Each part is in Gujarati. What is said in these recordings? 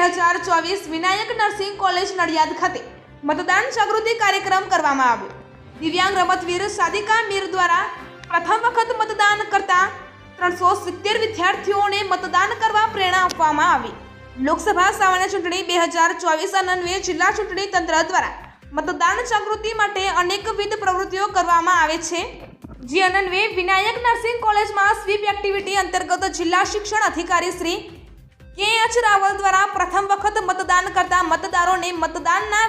વિનાયક નર્સિંગ કોલેજ નડિયાદ ખાતે મતદાન જાગૃતિ કાર્યક્રમ કરવામાં આવ્યો. દિવ્યાંગ રમતવીર સાદિકા મીર દ્વારા પ્રથમ વખત મતદાન કરતા ત્રણસો સિત્તેર વિદ્યાર્થીઓને મતદાન કરવા પ્રેરણા આપવામાં આવી. લોકસભા સામાન્ય ચૂંટણી બે હજાર ચોવીસ અન્વયે જિલ્લા ચૂંટણી તંત્ર દ્વારા મતદાન જાગૃતિ માટે અનેકવિધ પ્રવૃત્તિઓ કરવામાં આવે છે. જે અન્વયે વિનાયક નર્સિંગ કોલેજમાં સ્વીપ એક્ટિવિટી અંતર્ગત જિલ્લા શિક્ષણ અધિકારી શ્રી કે એચ રાવલ દ્વારા પ્રથમ વખત મતદાન કરતા મતદારોને મતદાનના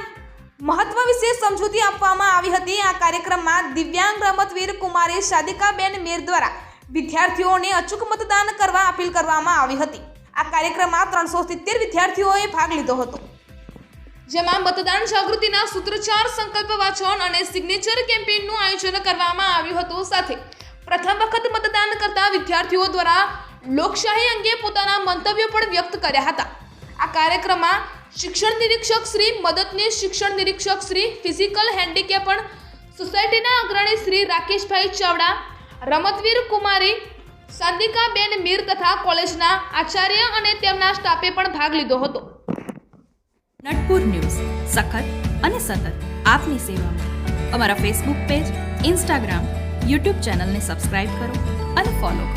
મહત્વ વિશે સમજૂતી આપવામાં આવી હતી. આ કાર્યક્રમમાં દિવ્યાંગ રમતવીર કુમારી શાદિકાબેન મેર દ્વારા વિદ્યાર્થીઓને અચૂક મતદાન કરવા અપીલ કરવામાં આવી હતી. આ કાર્યક્રમમાં ત્રણસો સિત્તેર વિદ્યાર્થીઓએ ભાગ લીધો હતો. જેમાં મતદાન જાગૃતિના સૂત્રોચ્ચાર સંકલ્પ વાંચન અને સિગ્નેચર કેમ્પેઇનનું આયોજન કરવામાં આવ્યું હતું. સાથે પ્રથમ વખત મતદાન કરતા વિદ્યાર્થીઓ દ્વારા લોકશાહી અંગે પોતાના મંતવ્યો પણ વ્યક્ત કર્યા હતા. આ કાર્યક્રમમાં શિક્ષણ નિરીક્ષક શ્રી, મદદનીશ શિક્ષણ નિરીક્ષક શ્રી, ફિઝિકલ હેન્ડીકેપણ સોસાયટીના અગ્રણી શ્રી રાકેશભાઈ ચાવડા, રમતવીર કુમારી, સાંદિકાબેન મીર તથા કોલેજના આચાર્ય અને તેમના સ્ટાફે પણ ભાગ લીધો હતો. નટપુર ન્યૂઝ, સખત અને સતત આપની સેવામાં. અમારા ફેસબુક પેજ ઇન્સ્ટાગ્રામ યુટ્યુબ ચેનલને સબસ્ક્રાઇબ કરો અને ફોલો કરો.